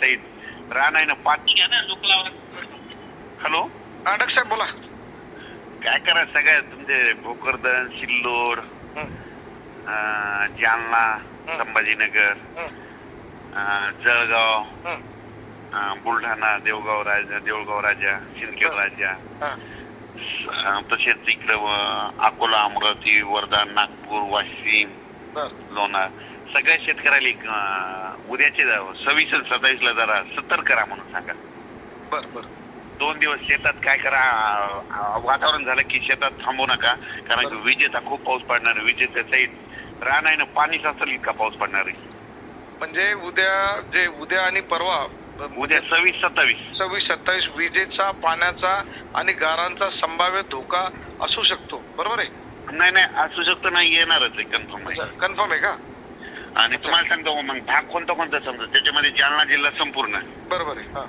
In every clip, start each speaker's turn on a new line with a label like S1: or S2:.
S1: सहित राहणार पाणी हॅलो?
S2: हा डॉक्टर साहेब बोला.
S1: काय करा सगळ्या तुमचे भोकरदन सिल्लोड अं, जालना. संभाजीनगर अं, जळगाव. अं, बुलढाणा देवगाव राजा देऊळगाव राजा सिंदखेड. राजा. अं, तसेच इकडं अं, अकोला अमरावती वर्धा नागपूर वाशिम लोणार. सगळ्या शेतकऱ्याला एक, अं, उद्याचे सव्वीस आणि सत्तावीस ला जरा सतर्क करा म्हणून सांगा.
S2: बर बर.
S1: दोन दिवस शेतात काय करा अं, वातावरण झालं की शेतात थांबू नका. कारण की विजेचा खूप पाऊस पडणार आहे. विजेच्या सहित राहणार पाणीच असेल इतका पाऊस पडणार आहे.
S2: म्हणजे उद्या जे उद्या आणि परवा
S1: उद्या सव्वीस सत्तावीस.
S2: सव्वीस सत्तावीस विजेचा पाण्याचा आणि गारांचा संभाव्य धोका असू शकतो. बरोबर आहे?
S1: नाही नाही असू शकतो नाही येणारच आहे कन्फर्म आहे.
S2: कन्फर्म आहे का?
S1: आणि तुम्हाला सांगतो मग भाग कोणता कोणता समजा? त्याच्यामध्ये जालना जिल्हा संपूर्ण.
S2: बरोबर आहे हा.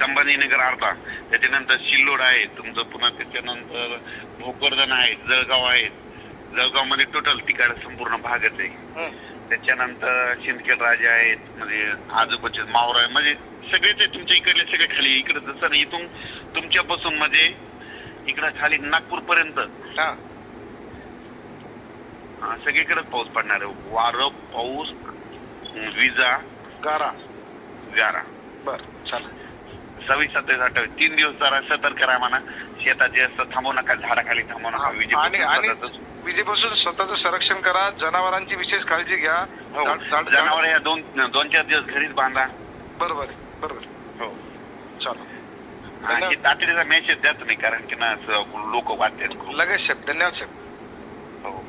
S1: संभाजीनगर अर्धा. त्याच्यानंतर सिल्लोड आहे तुमचं पुन्हा त्याच्यानंतर भोकरदन आहे जळगाव आहे. जळगावमध्ये टोटल तिकडे संपूर्ण भागच आहे.
S2: हं,
S1: त्याच्यानंतर सिंदखेड राजा आहेत म्हणजे आजूबाजूचे मावरा आहे म्हणजे सगळेच आहे तुमच्या इकडले सगळे खाली. इकडे जसं इथून तुमच्यापासून म्हणजे इकडे खाली नागपूर पर्यंत
S2: हा.
S1: सगळीकडेच पाऊस पडणार आहे. वारं पाऊस विजा
S2: गारा.
S1: गारा.
S2: बर चालेल.
S1: सव्वीस सत्तावीस अठ्ठावीस. तीन दिवस जरा सतर्क राहा म्हणा. शेतात जास्त थांबू नका झाडाखाली थांबू नका. विजेपासून
S2: आणि आणि
S1: स्वतःचं-
S2: विजेपासून स्वतःचं संरक्षण करा. जनावरांची विशेष काळजी घ्या.
S1: हो,
S2: झाड- झाड-
S1: जनावर या दोन दोन चार दिवस घरीच बांधा.
S2: बरोबर आहे बरोबर आहे.
S1: हो.
S2: चालेल.
S1: आणि तातडीचा मेसेज द्या तुम्ही कारण की ना लोक वाटते
S2: लगेच साहेब धन्यवाद साहेब
S1: हो.